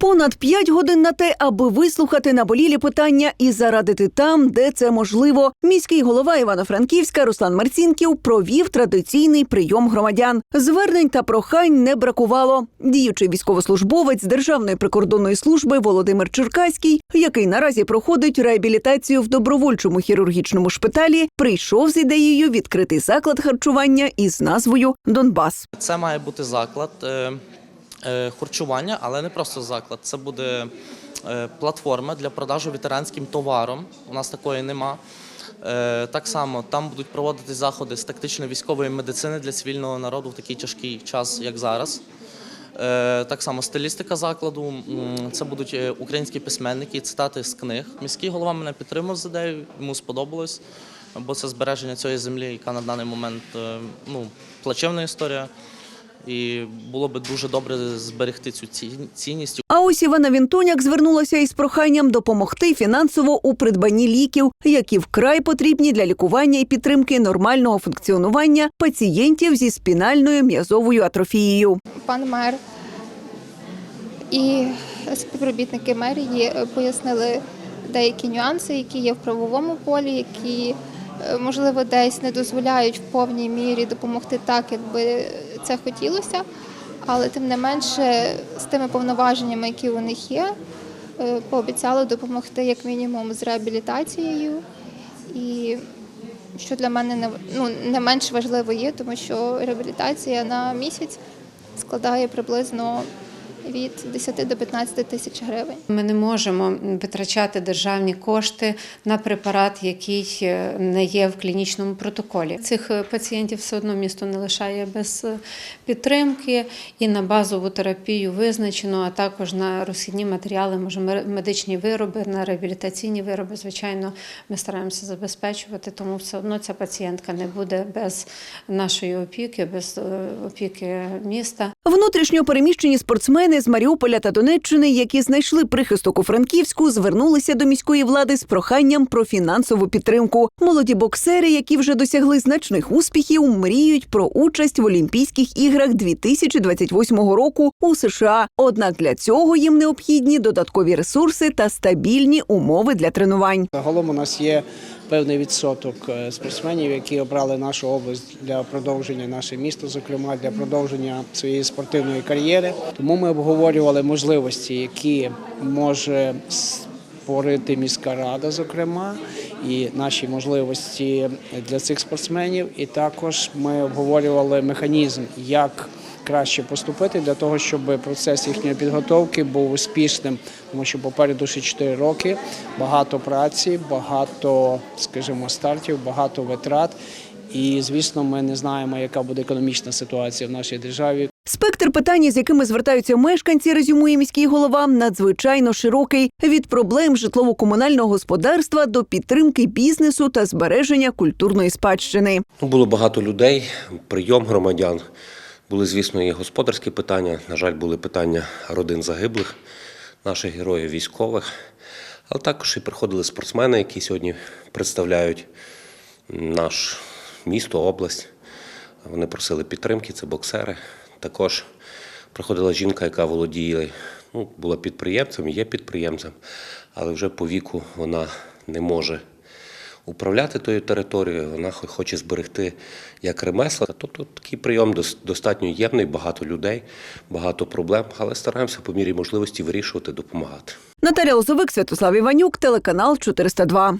Понад 5 годин на те, аби вислухати наболілі питання і зарадити там, де це можливо. Міський голова Івано-Франківська Руслан Марцінків провів традиційний прийом громадян. Звернень та прохань не бракувало. Діючий військовослужбовець Державної прикордонної служби Володимир Черкаський, який наразі проходить реабілітацію в добровольчому хірургічному шпиталі, прийшов з ідеєю відкрити заклад харчування із назвою Донбас. Це має бути заклад е, харчування, але не просто заклад. Це буде е, платформа для продажу ветеранським товаром. У нас такої нема. Е, Так само там будуть проводити заходи з тактичної військової медицини для цивільного народу в такий тяжкий час, як зараз. Е, Так само стилістика закладу. Це будуть е, українські письменники, цитати з книг. Міський голова мене підтримав з ідеєю, йому сподобалось, бо це збереження цієї землі, яка на даний момент е, ну, плачевна історія. І було би дуже добре зберегти цю цінність. А ось Івана Вінтоняк звернулася із проханням допомогти фінансово у придбанні ліків, які вкрай потрібні для лікування і підтримки нормального функціонування пацієнтів зі спінальною м'язовою атрофією. пан мер і співробітники мерії пояснили деякі нюанси, які є в правовому полі, які можливо десь не дозволяють в повній мірі допомогти так, як би це хотілося. Але тим не менше, з тими повноваженнями, які у них є, е, пообіцяли допомогти як мінімум з реабілітацією. І що для мене не, ну, не менш важливо є, тому що реабілітація на місяць складає приблизно від 10 до 15 тисяч гривень. Ми не можемо витрачати державні кошти на препарат, який е, не є в клінічному протоколі. Цих е, пацієнтів все одно місто не лишає без е, підтримки і на базову терапію визначено, а також на розхідні матеріали, може медичні вироби, на реабілітаційні вироби. Звичайно, ми стараємося забезпечувати, тому все одно ця пацієнтка не буде без нашої опіки, без опіки міста. Внутрішньо переміщені спортсмени з Маріуполя та Донеччини, які знайшли прихисток у Франківську, звернулися до міської влади з проханням про фінансову підтримку. Молоді боксери, які вже досягли значних успіхів, мріють про участь в Олімпійських іграх 2028 року у США. Однак для цього їм необхідні додаткові ресурси та стабільні умови для тренувань. Загалом у нас є певний відсоток е, спортсменів, які обрали нашу область для продовження наше місто, зокрема для продовження своєї спортивної кар'єри. Тому ми обговорювали можливості, які може створити міська рада, зокрема, і наші можливості для цих спортсменів. І також ми обговорювали механізм, як краще поступити для того, щоб процес їхньої підготовки був успішним, тому що попереду ще 4 роки, багато праці, багато, скажімо, стартів, багато витрат. І звісно, ми не знаємо, яка буде економічна ситуація в нашій державі. Спектр питань, з якими звертаються мешканці, резюмує міський голова, надзвичайно широкий від проблем житлово-комунального господарства до підтримки бізнесу та збереження культурної спадщини. Ну, було багато людей, прийом громадян. Були, звісно, і господарські питання. На жаль, були питання родин загиблих, наших героїв військових. Але також і приходили спортсмени, які сьогодні представляють наш місто, область. Вони просили підтримки, це боксери. Також приходила жінка, яка володіє, ну, була підприємцем, є підприємцем, але вже по віку вона не може управляти тою територією, вона хо- хоче зберегти як ремесла. Тобто такий прийом дос- достатньо ємний, багато людей, багато проблем, але стараємося по мірі можливості вирішувати, допомагати. Наталя Лозовик, Святослав Іванюк, телеканал 402.